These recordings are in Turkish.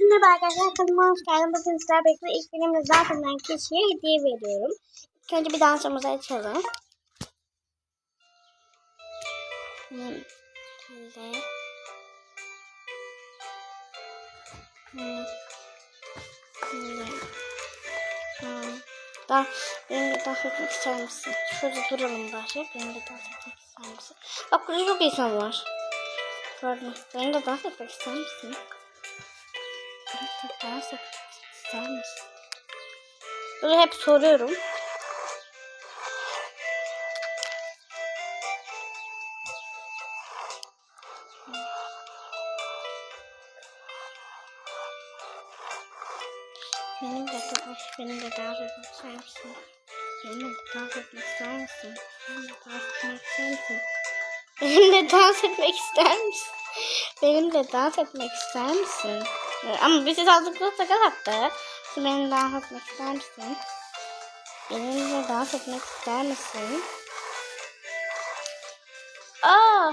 Merhaba arkadaşlar kanalıma hoş geldin. Bugün sizler bekle ilk benimle zaten ben kişiye hediye veriyorum. İlk önce bir dansımızı açalım. Şöyle. Daha, benimle dans etmek ister misin? Şurada duralım Bahçe. Benimle dans etmek ister misin? Bak burada çok insan var. Gördüm. Benimle dans etmek ister misin? Dans etmek ister misin? Böyle hep soruyorum. Benimle dans, benimle dans etmek ister misin? Benimle dans etmek ister misin? Benimle dans etmek ister misin? Benimle dans etmek ister misin? Benimle dans etmek ister misin? Ee, Ama bizi sağlıklı sakal attı. Benimle dans etmek ister misin? Benimle dans etmek ister misin? Aa!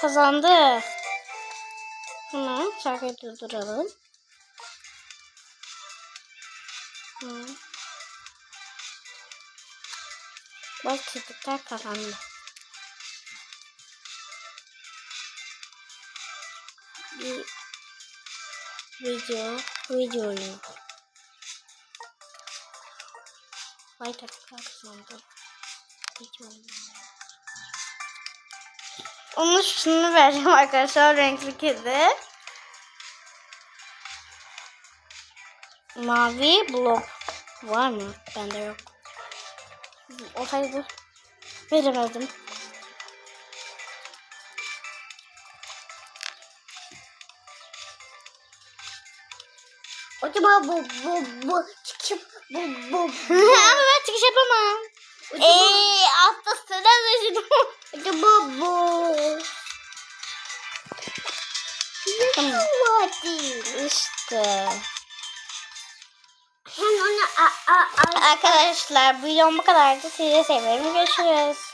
Kazandı. Hemen şarkıyı durduralım. Hı. Bak çocuklar kazandı. Bir video, video oyunu. Çocuklar kazandı. Video. Onun şunu vereceğim arkadaşlar renkli kedi. Mavi blok var mı? Bende yok. Olsaydı veremedim. Acaba bu bu bu çıkıp bu bu Ama ben çıkış yapamam. Eee hafta sıra dışı Acaba bu Tamam. İşte. Sen onu a a a Arkadaşlar bu videom bu kadardı. Sizi seviyorum. Görüşürüz.